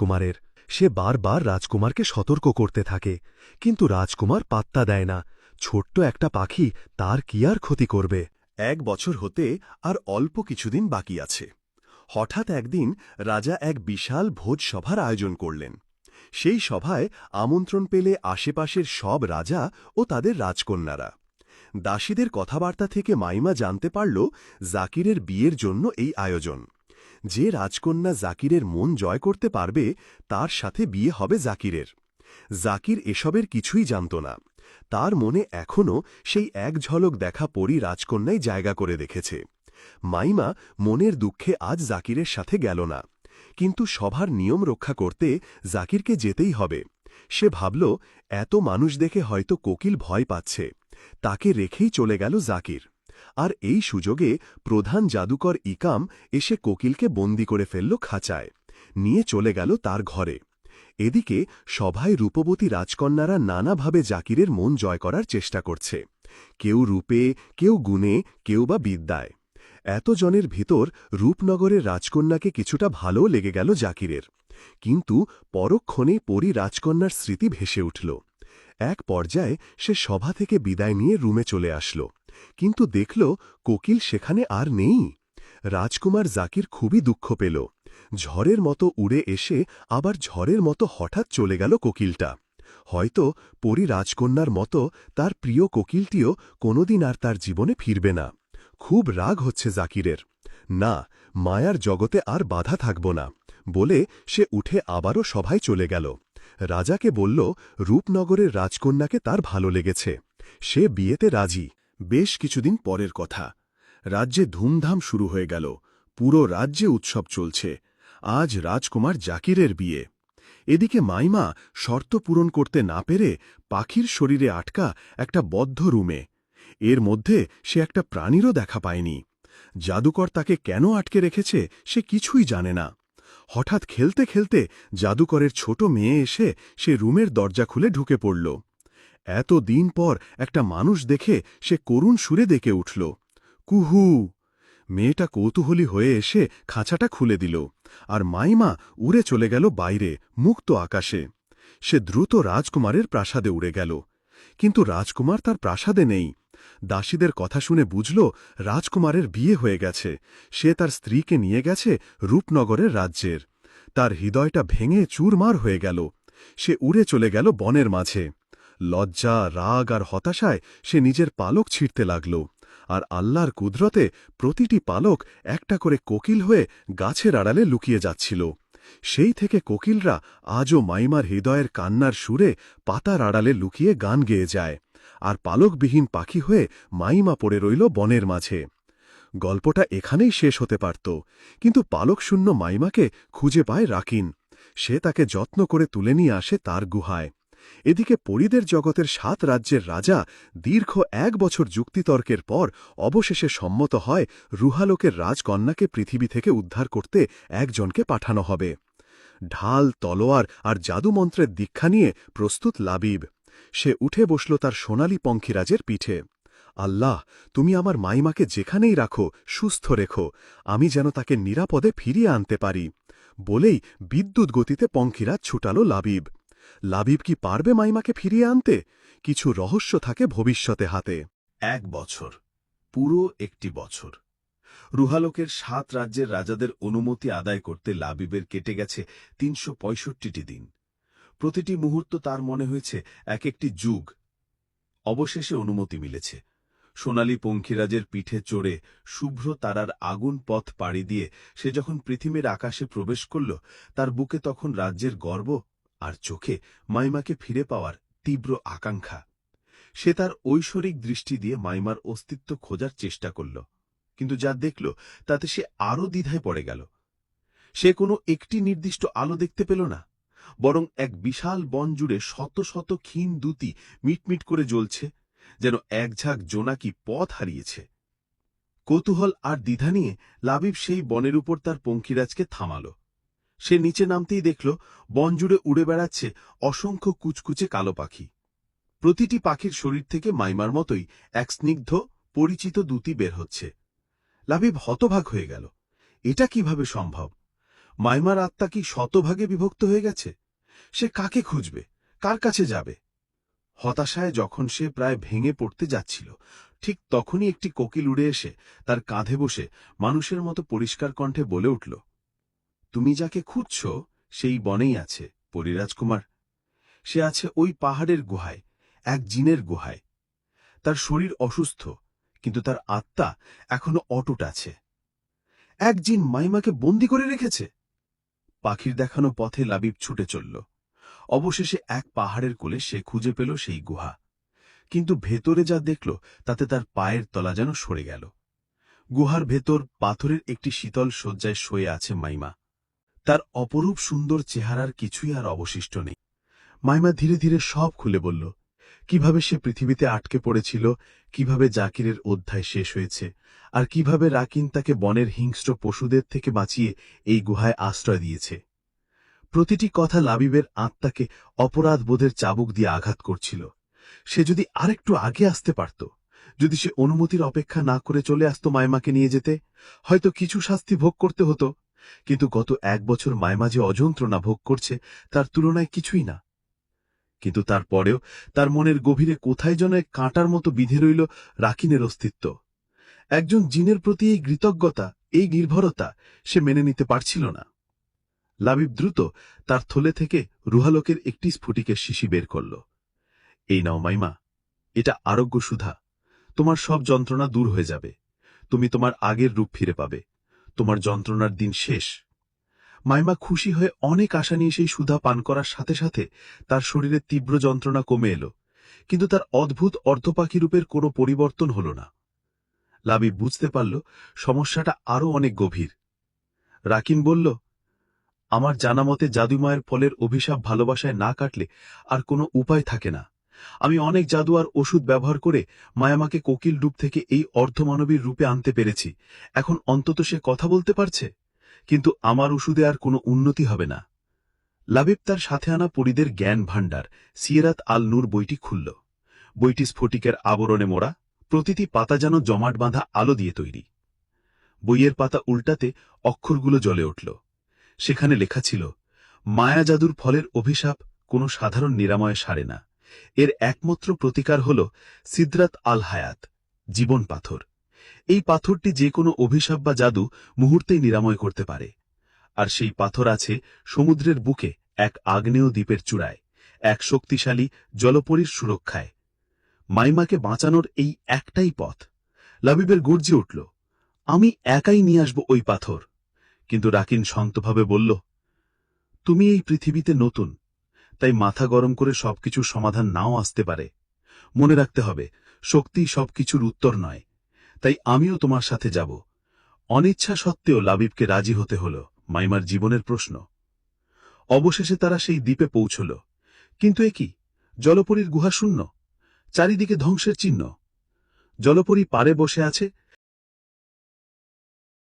কুমারের সে বারবার রাজকুমারকে সতর্ক করতে থাকে, কিন্তু রাজকুমার পাত্তা দেয় না। ছোট্ট একটা পাখি তার কি আর ক্ষতি করবে? এক বছর হতে আর অল্প কিছুদিন বাকি আছে। হঠাৎ একদিন রাজা এক বিশাল ভোজসভার আয়োজন করলেন। সেই সভায় আমন্ত্রণ পেলে আশেপাশের সব রাজা ও তাদের রাজকন্যারা। দাসীদের কথাবার্তা থেকে মাইমা জানতে পারল জাকিরের বিয়ের জন্য এই আয়োজন। যে রাজকন্যা জাকিরের মন জয় করতে পারবে, তার সাথে বিয়ে হবে জাকিরের। জাকির এসবের কিছুই জানত না। তার মনে এখনও সেই এক ঝলক দেখা পরী রাজকন্যাই জায়গা করে দেখেছে মাইমা মনের দুঃখে আজ জাকিরের সাথে গেল না। কিন্তু সভার নিয়ম রক্ষা করতে জাকিরকে যেতেই হবে। সে ভাবল, এত মানুষ দেখে হয়তো কোকিল ভয় পাচ্ছে। তাকে রেখেই চলে গেল জাকির। আর এই সুযোগে প্রধান জাদুকর ইকাম এসে কোকিলকে বন্দি করে ফেলল খাঁচায়। নিয়ে চলে গেল তার ঘরে। এদিকে সভায় রূপবতী রাজকন্যারা নানাভাবে জাকিরের মন জয় করার চেষ্টা করছে। কেউ রূপে, কেউ গুণে, কেউ বা বিদ্যায়। এতজনের ভিতর রূপনগরের রাজকন্যাকে কিছুটা ভালোও লেগে গেল জাকিরের। কিন্তু পরক্ষণেই পরী রাজকন্যার স্মৃতি ভেসে উঠল। এক পর্যায়ে সে সভা থেকে বিদায় নিয়ে রুমে চলে আসল। কিন্তু দেখল কোকিল সেখানে আর নেই। রাজকুমার জাকির খুবই দুঃখ পেল। ঝড়ের মতো উড়ে এসে আবার ঝড়ের মতো হঠাৎ চলে গেল কোকিলটা। হয়তো পরী রাজকন্যার মতো তার প্রিয় কোকিলটিও কোনোদিন আর তার জীবনে ফিরবে না। খুব রাগ হচ্ছে জাকিরের। না, মায়ার জগতে আর বাধা থাকব না, বলে সে উঠে আবারও সভায় চলে গেল। রাজাকে বলল, রূপনগরের রাজকন্যাকে তার ভালো লেগেছে। সে বিয়েতে রাজি। বেশ কিছুদিন পরের কথা। রাজ্যে ধুমধাম শুরু হয়ে গেল। পুরো রাজ্যে উৎসব চলছে। আজ রাজকুমার জাকিরের বিয়ে। এদিকে মাইমা শর্ত পূরণ করতে না পেরে পাখির শরীরে আটকা একটা বদ্ধ রুমে। এর মধ্যে সে একটা প্রাণীরও দেখা পায়নি। জাদুকর তাকে কেন আটকে রেখেছে সে কিছুই জানে না। হঠাৎ খেলতে খেলতে জাদুকরের ছোট মেয়ে এসে সে রুমের দরজা খুলে ঢুকে পড়ল। এত দিন পর একটা মানুষ দেখে সে করুণ সুরে ডেকে উঠল, কুহু! মেয়েটা কৌতূহলী হয়ে এসে খাঁচাটা খুলে দিল আর মাইমা উড়ে চলে গেল বাইরে, মুক্ত আকাশে। সে দ্রুত রাজকুমারের প্রাসাদে উড়ে গেল। কিন্তু রাজকুমার তার প্রাসাদে নেই। দাসীদের কথা শুনে বুঝল রাজকুমারের বিয়ে হয়ে গেছে। সে তার স্ত্রীকে নিয়ে গেছে রূপনগরের রাজ্যের। তার হৃদয়টা ভেঙে চুরমার হয়ে গেল। সে উড়ে চলে গেল বনের মাঝে। লজ্জা, রাগ আর হতাশায় সে নিজের পালক ছিঁড়তে লাগল। আর আল্লাহর কুদরতে প্রতিটি পালক একটা করে কোকিল হয়ে গাছের আড়ালে লুকিয়ে যাচ্ছিল। সেই থেকে কোকিলরা আজও মাইমার হৃদয়ের কান্নার সুরে পাতার আড়ালে লুকিয়ে গান গেয়ে যায়। আর পালকবিহীন পাখি হয়ে মাইমা পড়ে রইল বনের মাঝে। গল্পটা এখানেই শেষ হতে পারত, কিন্তু পালকশূন্য মাইমাকে খুঁজে পায় রাকিন। সে তাকে যত্ন করে তুলে নিয়ে আসে তার গুহায়। এদিকে পরিদের জগতের সাত রাজ্যের রাজা দীর্ঘ এক বছর যুক্তিতর্কের পর অবশেষে সম্মত হয় রুহালোকের রাজকন্যাকে পৃথিবী থেকে উদ্ধার করতে একজনকে পাঠানো হবে। ঢাল, তলোয়ার আর জাদুমন্ত্রের দীক্ষা নিয়ে প্রস্তুত লাবিব। সে উঠে বসল তার সোনালি পঙ্খিরাজের পিঠে। আল্লাহ, তুমি আমার মাইমাকে যেখানেই রাখো, সুস্থ রেখো। আমি যেন তাকে নিরাপদে ফিরিয়ে আনতে পারি। বলেই বিদ্যুৎ গতিতে পঙ্খিরাজ ছুটাল লাবিব। লাবিব কি পারবে মাইমাকে ফিরিয়ে আনতে? কিছু রহস্য থাকে ভবিষ্যতে হাতে। এক বছর, পুরো একটি বছর। রুহালোকের সাত রাজ্যের রাজাদের অনুমতি আদায় করতে লাবিবের কেটে গেছে তিনশো দিন। প্রতিটি মুহূর্ত তার মনে হয়েছে এক একটি যুগ। অবশেষে অনুমতি মিলেছে। সোনালী পঙ্খিরাজের পিঠে চড়ে শুভ্র তারার আগুন পথ পাড়ি দিয়ে সে যখন পৃথিবীর আকাশে প্রবেশ করল, তার বুকে তখন রাজ্যের গর্ব আর চোখে মাইমাকে ফিরে পাওয়ার তীব্র আকাঙ্ক্ষা। সে তার ঐশ্বরিক দৃষ্টি দিয়ে মাইমার অস্তিত্ব খোঁজার চেষ্টা করল, কিন্তু যা দেখল তাতে সে আরও দ্বিধায় পড়ে গেল। সে কোনো একটি নির্দিষ্ট আলো দেখতে পেল না। বরং এক বিশাল বন জুড়ে শত শত ক্ষীণ দুতি মিটমিট করে জ্বলছে, যেন এক ঝাঁক জোনাকি পথ হারিয়েছে। কৌতূহল আর দ্বিধা নিয়ে লাবিব সেই বনের উপর তার পঙ্খিরাজকে থামাল। সে নিচে নামতেই দেখল, বন জুড়ে উড়ে বেড়াচ্ছে অসংখ্য কুচকুচে কালো পাখি। প্রতিটি পাখির শরীর থেকে মাইমার মতোই এক স্নিগ্ধ, পরিচিত দুতি বের হচ্ছে। লাবিব হতভাগ হয়ে গেল। এটা কীভাবে সম্ভব? মাইমার আত্মা কি শতভাগে বিভক্ত হয়ে গেছে? সে কাকে খুঁজবে? কার কাছে যাবে? হতাশায় যখন সে প্রায় ভেঙে পড়তে যাচ্ছিল, ঠিক তখনই একটি কোকিল উড়ে এসে তার কাঁধে বসে মানুষের মতো পরিষ্কার কণ্ঠে বলে উঠল, তুমি যাকে খুঁজছ, সেই বনেই আছে পরিরাজকুমার সে আছে ওই পাহাড়ের গুহায়, এক জিনের গুহায়। তার শরীর অসুস্থ, কিন্তু তার আত্মা এখনও অটুট আছে। এক জিন মাইমাকে বন্দি করে রেখেছে? পাখির দেখানো পথে লাবিব ছুটে চলল। অবশেষে এক পাহাড়ের কোলে সে খুঁজে পেল সেই গুহা। কিন্তু ভেতরে যা দেখল, তাতে তার পায়ের তলা যেন সরে গেল। গুহার ভেতর পাথরের একটি শীতল শয্যায় শুয়ে আছে মাইমা। তার অপরূপ সুন্দর চেহারার কিছুই আর অবশিষ্ট নেই। মাইমা ধীরে ধীরে সব খুলে বলল কীভাবে সে পৃথিবীতে আটকে পড়েছিল, কীভাবে জাকিরের অধ্যায় শেষ হয়েছে, আর কীভাবে রাকিন তাকে বনের হিংস্র পশুদের থেকে বাঁচিয়ে এই গুহায় আশ্রয় দিয়েছে। প্রতিটি কথা লাবিবের আত্মাকে অপরাধবোধের চাবুক দিয়ে আঘাত করছিল। সে যদি আরেকটু আগে আসতে পারত, যদি সে অনুমতির অপেক্ষা না করে চলে আসত মায়মাকে নিয়ে যেতে, হয়তো কিছু শাস্তি ভোগ করতে হতো, কিন্তু গত এক বছর মায়মা যে অযন্ত্রণা ভোগ করছে, তার তুলনায় কিছুই না। কিন্তু তারপরেও তার মনের গভীরে কোথায় যেন এক কাঁটার মতো বিধে রইল রাকিনের অস্তিত্ব। একজন জিনের প্রতি এই কৃতজ্ঞতা, এই নির্ভরতা সে মেনে নিতে পারছিল না। লাবিব দ্রুত তার থলে থেকে রুহালোকের একটি স্ফটিকের শিশি বের করল। এই নাও মাইমা, এটা আরোগ্য সুধা। তোমার সব যন্ত্রণা দূর হয়ে যাবে। তুমি তোমার আগের রূপ ফিরে পাবে। তোমার যন্ত্রণার দিন শেষ। মাইমা খুশি হয়ে অনেক আশা নিয়ে সেই সুধা পান করার সাথে সাথে তার শরীরে তীব্র যন্ত্রণা কমে এলো। কিন্তু তার অদ্ভুত অর্ধপাখি রূপের কোনো পরিবর্তন হল না। লাবিব বুঝতে পারল সমস্যাটা আরও অনেক গভীর। রাকিন বলল, আমার জানামতে জাদুমায়ের ফলের অভিশাপ ভালোবাসায় না কাটলে আর কোনো উপায় থাকে না। আমি অনেক জাদু আর ওষুধ ব্যবহার করে মায়ামাকে কোকিল রূপ থেকে এই অর্ধমানবীর রূপে আনতে পেরেছি। এখন অন্তত সে কথা বলতে পারছে? কিন্তু আমার ওষুধে আর কোনো উন্নতি হবে না। লাবিব তার সাথে আনা পরিদের জ্ঞান ভাণ্ডার, সিয়েরাত আল নূর বইটি খুলল। বইটি স্ফটিকের আবরণে মোড়া, প্রতিটি পাতা যেন জমাট বাঁধা আলো দিয়ে তৈরি। বইয়ের পাতা উল্টাতে অক্ষরগুলো জ্বলে উঠল। সেখানে লেখা ছিল, মায়া জাদুর ফলের অভিশাপ কোনো সাধারণ নিরাময়ে সারে না। এর একমাত্র প্রতিকার হল সিদ্রাত আল হায়াত জীবন পাথর। এই পাথরটি যে কোনো অভিশাপ বা জাদু মুহূর্তেই নিরাময় করতে পারে। আর সেই পাথর আছে সমুদ্রের বুকে এক আগ্নেয় দ্বীপের চূড়ায়, এক শক্তিশালী জলপরীর সুরক্ষায়। মাইমাকে বাঁচানোর এই একটাই পথ। লাবিবের গর্জে উঠল, আমি একাই নিয়ে আসব ওই পাথর। কিন্তু রাকিন শান্তভাবে বলল, তুমি এই পৃথিবীতে নতুন, তাই মাথা গরম করে সবকিছুর সমাধান নাও আসতে পারে। মনে রাখতে হবে, শক্তি সবকিছুর উত্তর নয়। তাই আমিও তোমার সাথে যাব। অনিচ্ছা সত্ত্বেও লাবিবকে রাজি হতে হল, মাইমার জীবনের প্রশ্ন। অবশেষে তারা সেই দ্বীপে পৌঁছল। কিন্তু এ কি? জলপরীর গুহা শূন্য? চারিদিকে ধ্বংসের চিহ্ন? জলপরী পারে বসে আছে